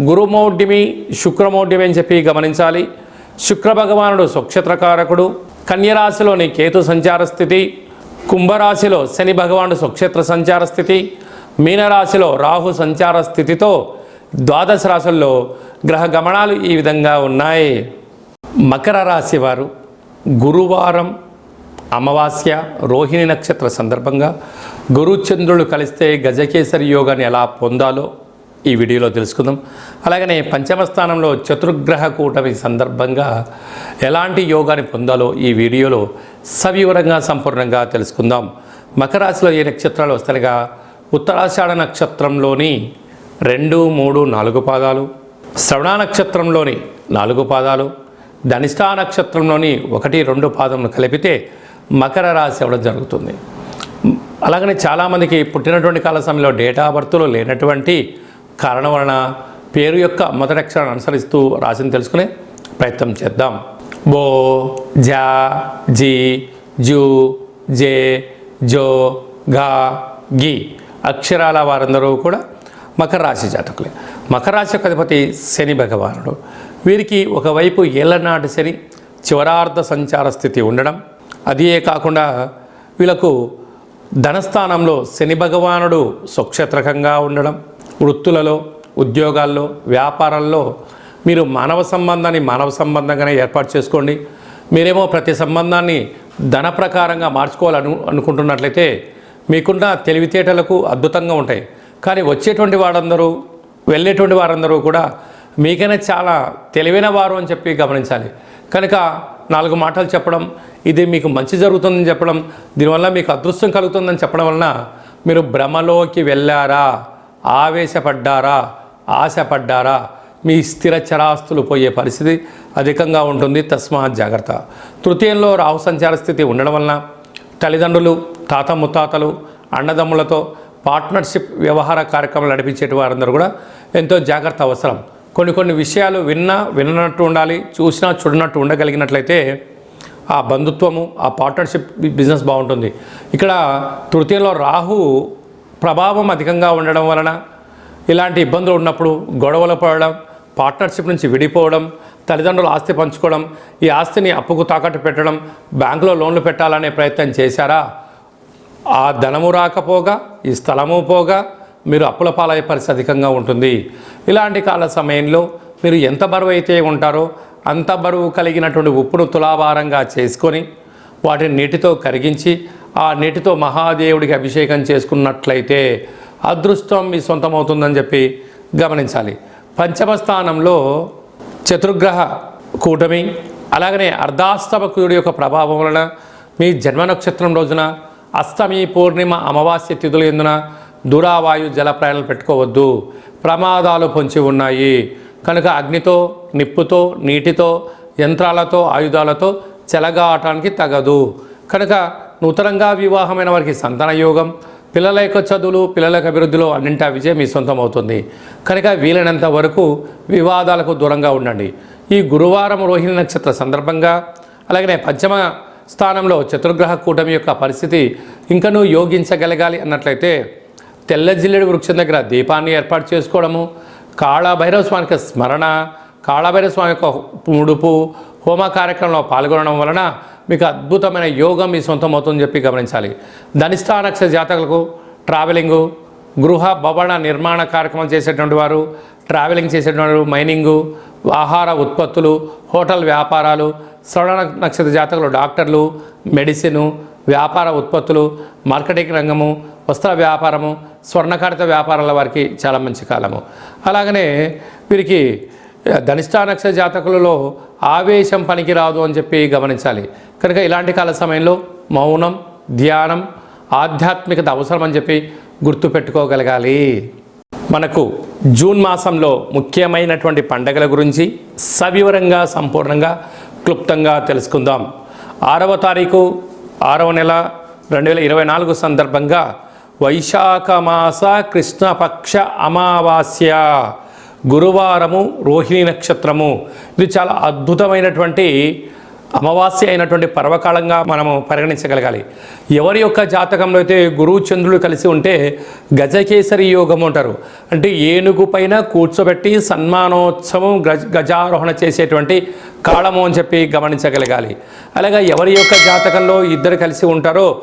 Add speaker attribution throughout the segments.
Speaker 1: గురుమౌఢ్యమి శుక్రమౌఢ్యమి అని చెప్పి గమనించాలి. శుక్ర భగవానుడు స్వక్షేత్రకారకుడు. కన్యరాశిలోని కేతు సంచార స్థితి. కుంభరాశిలో శని భగవానుడు స్వక్షేత్ర సంచార స్థితి. మీనరాశిలో రాహు సంచార స్థితితో ద్వాదశ రాశుల్లో గ్రహ గమనాలు ఈ విధంగా ఉన్నాయి. మకర రాశి వారు గురువారం అమావాస్య రోహిణి నక్షత్ర సందర్భంగా గురుచంద్రులు కలిస్తే గజకేసరి యోగాన్ని ఎలా పొందాలో ఈ వీడియోలో తెలుసుకుందాం. అలాగనే పంచమ స్థానంలో చతుర్గ్రహ కూటమి సందర్భంగా ఎలాంటి యోగాన్ని పొందాలో ఈ వీడియోలో సవివరంగా సంపూర్ణంగా తెలుసుకుందాం. మకర రాశిలో ఏ నక్షత్రాలు వస్తాయిగా? ఉత్తరాషాఢ నక్షత్రంలోని రెండు మూడు నాలుగు పాదాలు. శ్రవణ నక్షత్రంలోని నాలుగు పాదాలు. ధనిష్టా నక్షత్రంలోని ఒకటి రెండు పాదములు కలిపితే మకర రాశి అవ్వడం జరుగుతుంది. అలాగనే చాలామందికి పుట్టినటువంటి కాల సమయంలో డేటా బర్త్లో లేనటువంటి కారణం వలన పేరు యొక్క మొదటి అక్షరాన్ని అనుసరిస్తూ రాశిని తెలుసుకునే ప్రయత్నం చేద్దాం. బో జా జీ జూ జే జో గా గి అక్షరాల వారందరూ కూడా మకర రాశి జాతకులే. మకర రాశి యొక్క అధిపతి శని భగవానుడు. వీరికి ఒకవైపు ఏళ్ళనాటి శని చివరార్ధ సంచార స్థితి ఉండడం. అదే కాకుండా వీళ్ళకు ధనస్థానంలో శని భగవానుడు స్వక్షేత్రకంగా ఉండడం. వృత్తులలో ఉద్యోగాల్లో వ్యాపారాల్లో మీరు మానవ సంబంధాన్ని మానవ సంబంధంగానే ఏర్పాటు చేసుకోండి. మీరేమో ప్రతి సంబంధాన్ని ధన ప్రకారంగా మార్చుకోవాలను అనుకుంటున్నట్లయితే మీకున్న తెలివితేటలకు అద్భుతంగా ఉంటాయి. కానీ వచ్చేటువంటి వారందరూ వెళ్ళేటువంటి వారందరూ కూడా మీకైనా చాలా తెలివైన వారు అని చెప్పి గమనించాలి. కనుక నాలుగు మాటలు చెప్పడం ఇది మీకు మంచి జరుగుతుందని చెప్పడం దీనివల్ల మీకు అదృష్టం కలుగుతుందని చెప్పడం వలన మీరు భ్రమలోకి వెళ్ళారా? ఆవేశపడ్డారా ఆశపడ్డారా? మీ స్థిర చరాస్తులు పోయే పరిస్థితి అధికంగా ఉంటుంది. తస్మాత్ జాగ్రత్త. తృతీయంలో రాహు సంచార స్థితి ఉండడం వలన తల్లిదండ్రులు తాత ముత్తాతలు అన్నదమ్ములతో పార్ట్నర్షిప్ వ్యవహార కార్యక్రమాలు నడిపించేటి వారందరూ కూడా ఎంతో జాగ్రత్త అవసరం. కొన్ని కొన్ని విషయాలు విన్నా విననట్టు ఉండాలి చూసినా చూడనట్టు ఉండగలిగినట్లయితే ఆ బంధుత్వము ఆ పార్ట్నర్షిప్ బిజినెస్ బాగుంటుంది. ఇక్కడ తృతీయంలో రాహు ప్రభావం అధికంగా ఉండడం వలన ఇలాంటి ఇబ్బందులు ఉన్నప్పుడు గొడవలు పడడం పార్ట్నర్షిప్ నుంచి విడిపోవడం తల్లిదండ్రులు ఆస్తి పంచుకోవడం ఈ ఆస్తిని అప్పుకు తాకట్టు పెట్టడం బ్యాంకులో లోన్లు పెట్టాలనే ప్రయత్నం చేశారా? ఆ ధనము రాకపోగా ఈ స్థలము పోగా మీరు అప్పుల పాలయ్యే పరిస్థితి అధికంగా ఉంటుంది. ఇలాంటి కాల సమయంలో మీరు ఎంత బరువు అయితే ఉంటారో అంత బరువు కలిగినటువంటి ఉప్పును తులాభారంగా చేసుకొని వాటిని నీటితో కరిగించి ఆ నీటితో మహాదేవుడికి అభిషేకం చేసుకున్నట్లయితే అదృష్టం మీ సొంతమవుతుందని చెప్పి గమనించాలి. పంచమ స్థానంలో చతుర్గ్రహ కూటమి అలాగనే అర్ధాస్తమకుడి యొక్క ప్రభావం వలన మీ జన్మ నక్షత్రం రోజున అష్టమి పూర్ణిమ అమావాస్య తిథులు ఎందున దురావాయు జల ప్రయాణాలు పెట్టుకోవద్దు. ప్రమాదాలు పొంచి ఉన్నాయి. కనుక అగ్నితో నిప్పుతో నీటితో యంత్రాలతో ఆయుధాలతో చెలగాటానికి తగదు. కనుక నూతనంగా వివాహమైన వారికి సంతాన యోగం పిల్లల యొక్క చదువులు పిల్లల యొక్క అభివృద్ధిలో అన్నింటా విజయం మీ సొంతం అవుతుంది కనుక వీలైనంత వరకు వివాదాలకు దూరంగా ఉండండి. ఈ గురువారం రోహిణి నక్షత్ర సందర్భంగా అలాగనే పంచమ స్థానంలో చతుర్గ్రహ కూటమి యొక్క పరిస్థితి ఇంకనూ యోగించగలగాలి అన్నట్లయితే తెల్ల జిల్లెడు వృక్షం దగ్గర దీపాన్ని ఏర్పాటు చేసుకోవడము కాళభైరవ స్వామికి స్మరణ కాళభైరవ స్వామి యొక్క ముడుపు హోమ కార్యక్రమంలో పాల్గొనడం వలన మీకు అద్భుతమైన యోగం మీ సొంతం అవుతుందని చెప్పి గమనించాలి. ధనిష్టా నక్ష జాతకులకు ట్రావెలింగు గృహ భవన నిర్మాణ కార్యక్రమం చేసేటువంటి వారు ట్రావెలింగ్ చేసేటువంటి వారు మైనింగు ఆహార ఉత్పత్తులు హోటల్ వ్యాపారాలు శ్రవణ నక్షత్ర జాతకులు డాక్టర్లు మెడిసిను వ్యాపార ఉత్పత్తులు మార్కెటింగ్ రంగము వస్త్ర వ్యాపారము స్వర్ణకారిత వ్యాపారాల వారికి చాలా మంచి కాలము. అలాగనే వీరికి ధనిష్టా నక్షత్ర జాతకులలో ఆవేశం పనికిరాదు అని చెప్పి గమనించాలి. కనుక ఇలాంటి కాల సమయంలో మౌనం ధ్యానం ఆధ్యాత్మికత అవసరం అని చెప్పి గుర్తుపెట్టుకోగలగాలి మనకు జూన్ మాసంలో ముఖ్యమైనటువంటి పండగల గురించి సవివరంగా సంపూర్ణంగా క్లుప్తంగా తెలుసుకుందాం. ఆరవ తారీఖు ఆరవ నెల రెండు వేల ఇరవై నాలుగు సందర్భంగా వైశాఖ మాస కృష్ణపక్ష అమావాస్య. గురువారము రోహిణి నక్షత్రము. ఇది చాలా అద్భుతమైనటువంటి అమావాస్య అయినటువంటి పర్వకాలంగా మనము పరిగణించగలగాలి. ఎవరి యొక్క జాతకంలో అయితే గురువు చంద్రుడు కలిసి ఉంటే గజకేసరి యోగం అంటారు. అంటే ఏనుగు పైన కూర్చోబెట్టి సన్మానోత్సవం గజ గజారోహణ చేసేటువంటి కాలము అని చెప్పి గమనించగలగాలి. అలాగే ఎవరి యొక్క జాతకంలో ఇద్దరు కలిసి ఉంటారో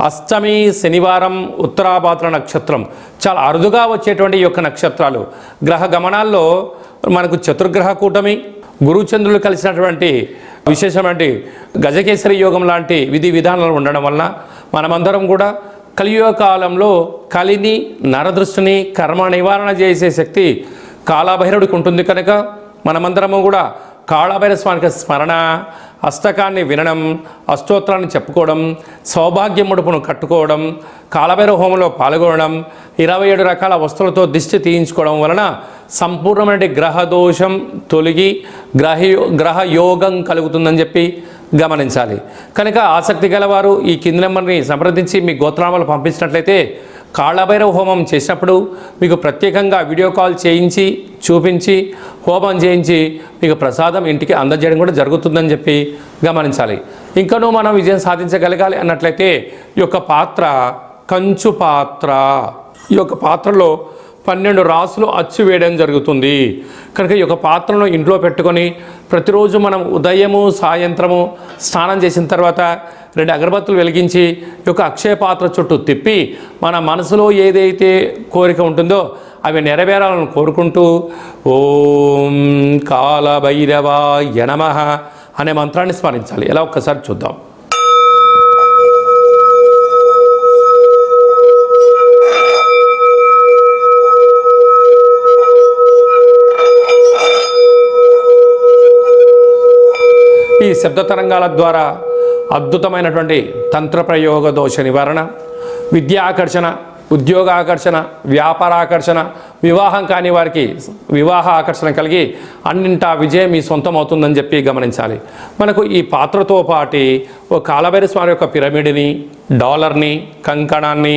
Speaker 1: అష్టమి శనివారం ఉత్తరాభాద్ర నక్షత్రం. చాలా అరుదుగా వచ్చేటువంటి ఈ యొక్క నక్షత్రాలు. గ్రహ గమనాల్లో మనకు చతుర్గ్రహ కూటమి గురుచంద్రులు కలిసినటువంటి విశేషమైన గజకేసరి యోగం లాంటి విధి విధానాలు ఉండడం వలన మనమందరం కూడా కలియుగ కాలంలో కలిని నరదృష్టిని కర్మ నివారణ చేసే శక్తి కాళభైరవుడికి ఉంటుంది కనుక మనమందరము కూడా కాళభైర స్వామికి స్మరణ అష్టకాన్ని వినడం అష్టోత్తరాన్ని చెప్పుకోవడం సౌభాగ్య ముడుపును కట్టుకోవడం కాళభైరవ హోమంలో పాల్గొనడం ఇరవై ఏడు రకాల వస్తువులతో దిష్టి తీయించుకోవడం వలన సంపూర్ణమైన గ్రహ దోషం తొలగి గ్రహ గ్రహయోగం కలుగుతుందని చెప్పి గమనించాలి. కనుక ఆసక్తి గలవారు ఈ కింది నెంబర్ని సంప్రదించి మీ గోత్రనామాలు పంపించినట్లయితే కాళభైరవ హోమం చేసినప్పుడు మీకు ప్రత్యేకంగా వీడియో కాల్ చేయించి చూపించి హోమం చేయించి మీకు ప్రసాదం ఇంటికి అందజేయడం కూడా జరుగుతుందని చెప్పి గమనించాలి. ఇంకనూ మనం విజయం సాధించగలగాలి అన్నట్లయితే ఈ యొక్క పాత్ర కంచు పాత్ర ఈ యొక్క పాత్రలో పన్నెండు రాసులు అచ్చు వేయడం జరుగుతుంది. కనుక ఈ యొక్క పాత్రను ఇంట్లో పెట్టుకొని ప్రతిరోజు మనం ఉదయము సాయంత్రము స్నానం చేసిన తర్వాత రెండు అగరబత్తులు వెలిగించి యొక్క అక్షయ పాత్ర చుట్టూ తిప్పి మన మనసులో ఏదైతే కోరిక ఉంటుందో అవి నెరవేరాలని కోరుకుంటూ ఓం కాలభైరవ యనమ అనే మంత్రాన్ని స్మరించాలి. ఎలా ఒక్కసారి చూద్దాం. ఈ శబ్ద తరంగాల ద్వారా అద్భుతమైనటువంటి తంత్ర ప్రయోగ దోష నివారణ విద్యా ఆకర్షణ ఉద్యోగ ఆకర్షణ వ్యాపార ఆకర్షణ వివాహం కాని వారికి వివాహ ఆకర్షణ కలిగి అన్నింటా విజయం మీ సొంతం అవుతుందని చెప్పి గమనించాలి. మనకు ఈ పాత్రతో పాటి ఓ కాలభైర స్వామి యొక్క పిరమిడ్ని డాలర్ని కంకణాన్ని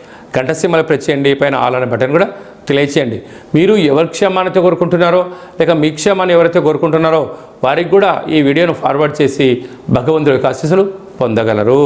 Speaker 1: అన్నట్టయితే ప్రచేయండి ప్రెస్ చేయండి పైన ఆల్ అనే బటన్ కూడా తెలియచేయండి. మీరు ఎవరి క్షేమాన్ని కోరుకుంటున్నారో లేక మీ క్షేమాన్ని ఎవరైతే కోరుకుంటున్నారో వారికి కూడా ఈ వీడియోను ఫార్వర్డ్ చేసి భగవంతుడి యొక్క ఆశీస్సులు పొందగలరు.